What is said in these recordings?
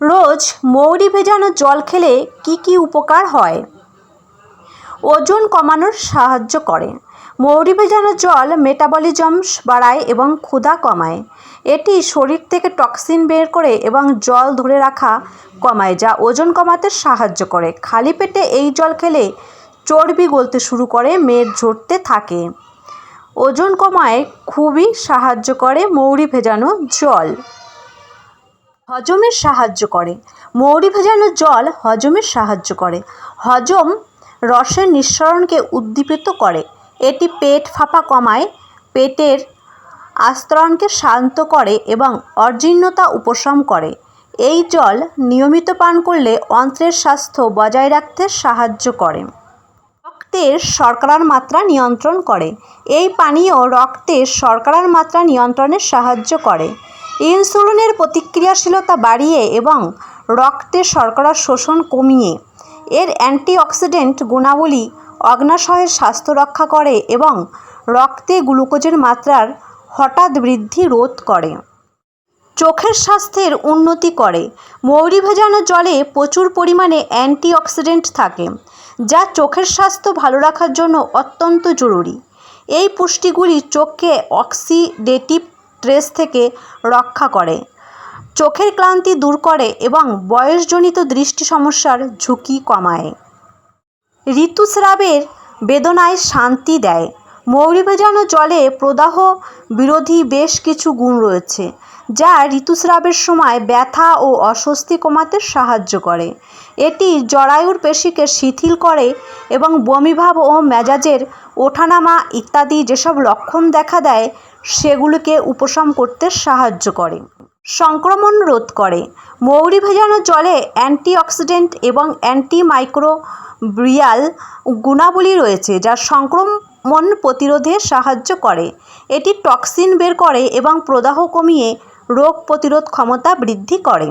রোজ মৌরি ভেজানো জল খেলে কি কি উপকার হয়? ওজন কমানোর সাহায্য করে। মৌরি ভেজানো জল মেটাবলিজম বাড়ায় এবং ক্ষুধা কমায়। এটি শরীর থেকে টক্সিন বের করে এবং জল ধরে রাখা কমায়, যা ওজন কমাতে সাহায্য করে। খালি পেটে এই জল খেলে চর্বি গলতে শুরু করে, মেদ ঝরতে থাকে। ওজন কমায় খুবই সাহায্য করে মৌরি ভেজানো জল। হজমের সাহায্য করে। মৌরি ভেজানো জল হজমের সাহায্য করে। হজম রসের নিঃসরণকে উদ্দীপিত করে। এটি পেট ফাঁপা কমায়, পেটের আস্তরণকে শান্ত করে এবং অজীর্ণতা উপশম করে। এই জল নিয়মিত পান করলে অন্ত্রের স্বাস্থ্য বজায় রাখতে সাহায্য করে। রক্তের শর্করার মাত্রা নিয়ন্ত্রণ করে। এই পানীয় রক্তের শর্করার মাত্রা নিয়ন্ত্রণে সাহায্য করে। ইনসুলিনের প্রতিক্রিয়াশীলতা বাড়িয়ে এবং রক্তে শর্করার শোষণ কমিয়ে। এর অ্যান্টিঅক্সিডেন্ট গুণাবলী অগ্নাশয়ের স্বাস্থ্য রক্ষা করে এবং রক্তে গ্লুকোজের মাত্রার হঠাৎ বৃদ্ধি রোধ করে। চোখের স্বাস্থ্যের উন্নতি করে। মৌরি ভেজানো জলে প্রচুর পরিমাণে অ্যান্টিঅক্সিডেন্ট থাকে, যা চোখের স্বাস্থ্য ভালো রাখার জন্য অত্যন্ত জরুরি। এই পুষ্টিগুলি চোখকে অক্সিডেটিভ স্ট্রেস থেকে রক্ষা করে। চোখের ক্লান্তি দূর করে এবং বয়সজনিত দৃষ্টি সমস্যার ঝুঁকি কমায়। ঋতুস্রাবের বেদনায় শান্তি দেয়। মৌরি ভেজানো জলে প্রদাহ বিরোধী বেশ কিছু গুণ রয়েছে। যা ঋতুস্রাবের সময় ব্যথা ও অস্বস্তি কমাতে সাহায্য করে। এটি জরায়ুর পেশিকে শিথিল করে এবং বমিভাব ও মেজাজের ওঠানামা ইত্যাদি যেসব লক্ষণ দেখা দেয়, সেগুলিকে উপশম করতে সাহায্য করে। সংক্রমণ রোধ করে। মৌরি ভেজানো জলে অ্যান্টিঅক্সিডেন্ট এবং অ্যান্টিমাইক্রোবিয়াল গুণাবলী রয়েছে, যা সংক্রমণ প্রতিরোধে সাহায্য করে। এটি টক্সিন বের করে এবং প্রদাহ কমিয়ে রোগ প্রতিরোধ ক্ষমতা বৃদ্ধি করে।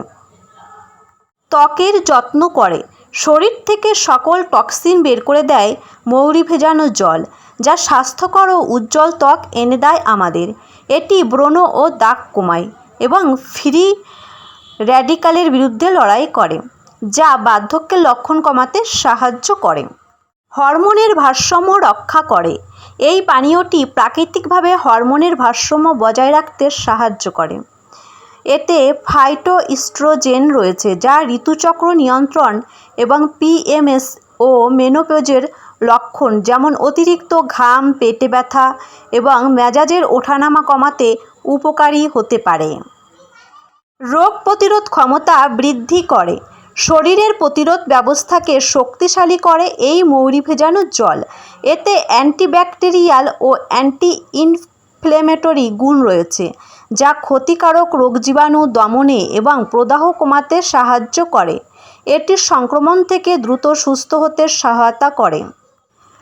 ত্বকের যত্ন করে। শরীর থেকে সকল টক্সিন বের করে দেয় মৌরি ভেজানো জল, যা স্বাস্থ্যকর ও উজ্জ্বল ত্বক এনে দেয় আমাদের। এটি ব্রণ ও দাগ কমায় এবং ফ্রি র্যাডিকালের বিরুদ্ধে লড়াই করে, যা বার্ধক্যের লক্ষণ কমাতে সাহায্য করে। হরমোনের ভারসাম্য রক্ষা করে। এই পানীয়টি প্রাকৃতিকভাবে হরমোনের ভারসাম্য বজায় রাখতে সাহায্য করে। এতে ফাইটোইস্ট্রোজেন রয়েছে, যা ঋতুচক্র নিয়ন্ত্রণ এবং পিএমএস ও মেনোপজের লক্ষণ, যেমন অতিরিক্ত ঘাম, পেটে ব্যথা এবং মেজাজের ওঠানামা কমাতে উপকারী হতে পারে। রোগ প্রতিরোধ ক্ষমতা বৃদ্ধি করে। শরীরের প্রতিরোধ ব্যবস্থাকে শক্তিশালী করে এই মৌরি ভেজানো জল। এতে অ্যান্টিব্যাকটেরিয়াল ও অ্যান্টি ইনফ্লেমেটরি গুণ রয়েছে, যা ক্ষতিকারক রোগ জীবাণু দমনে এবং প্রদাহ কমাতে সাহায্য করে। এটি সংক্রমণ থেকে দ্রুত সুস্থ হতে সহায়তা করে।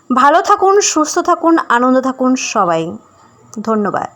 ভালো থাকুন, সুস্থ থাকুন, আনন্দ থাকুন সবাই। ধন্যবাদ।